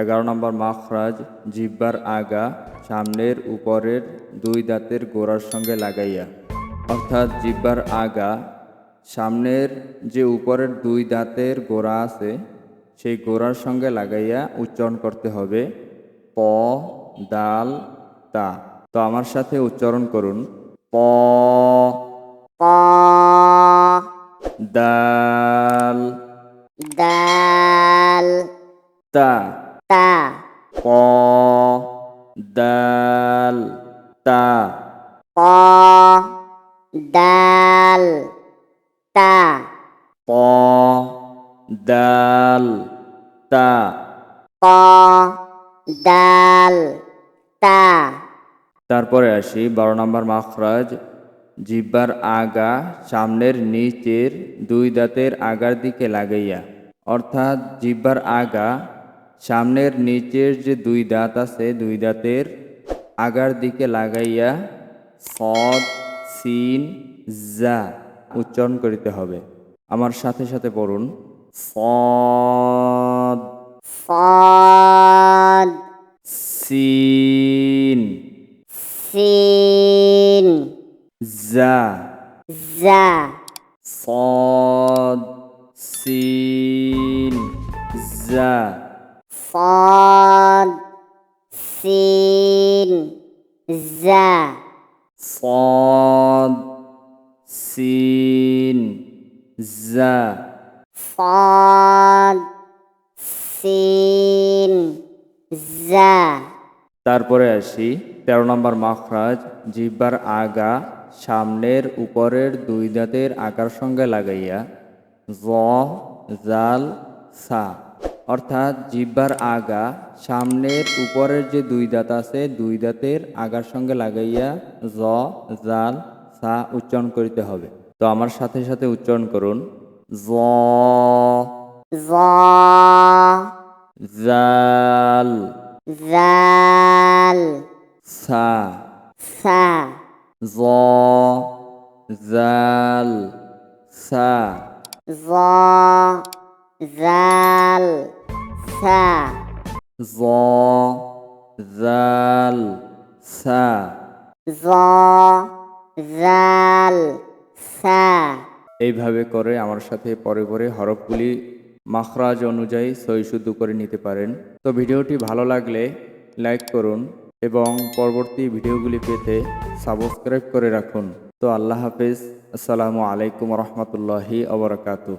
এগারো নম্বর মাখরাজ জিব্বার আগা সামনের উপরের দুই দাঁতের গোড়ার সঙ্গে লাগাইয়া। অর্থাৎ জিব্বার আগা সামনের যে উপরের দুই দাঁতের গোড়া আছে সেই গোড়ার সঙ্গে লাগাইয়া উচ্চারণ করতে হবে প দাল তা। তো আমার সাথে উচ্চারণ করুন। প প দাল দাল তা। প দাল তা প দাল তা প দাল তা প দাল তা তারপরে আসি বারো নম্বর মাখরাজ জিব্বার আগা সামনের নিচের দুই দাঁতের আগার দিকে লাগাইয়া। অর্থাৎ জিব্বার আগা সামনের নিচের যে দুই দাঁত আছে দুই দাঁতের আগার দিকে লাগাইয়া সদ সিন যা উচ্চারণ করিতে হবে। আমার সাথে সাথে পড়ুন। সদ ফদ সিন সিন জা জা صاد سين زا ফদ সিন জা صاد سين زا ফদ সিন জা তারপরে আসি তেরো নম্বর মাখরাজ জিব্বার আগা সামনের উপরের দুই দাঁতের আগার সঙ্গে লাগাইয়া জ জাল সা অর্থাৎ জিব্বার আগা সামনের উপরের যে দুই দাঁত আছে দুই দাঁতের আগার সঙ্গে লাগাইয়া জ জাল সা উচ্চারণ করিতে হবে। তো আমার সাথে সাথে উচ্চারণ করুন। জ জ জাল জাল সা সা জ জাল সা। জ জাল। সা। জ জাল সা। জ জাল সা। এইভাবে করে আমার সাথে পরে পরে হরফগুলি মাখরাজ অনুযায়ী সই শুদ্ধ করে নিতে পারেন। তো ভিডিওটি ভালো লাগলে লাইক করুন এবং পরবর্তী ভিডিওগুলি পেতে সাবস্ক্রাইব করে রাখুন। তো আল্লাহ হাফেজ। আসসালামু আলাইকুম রহমতুল্লাহি আবরকাতু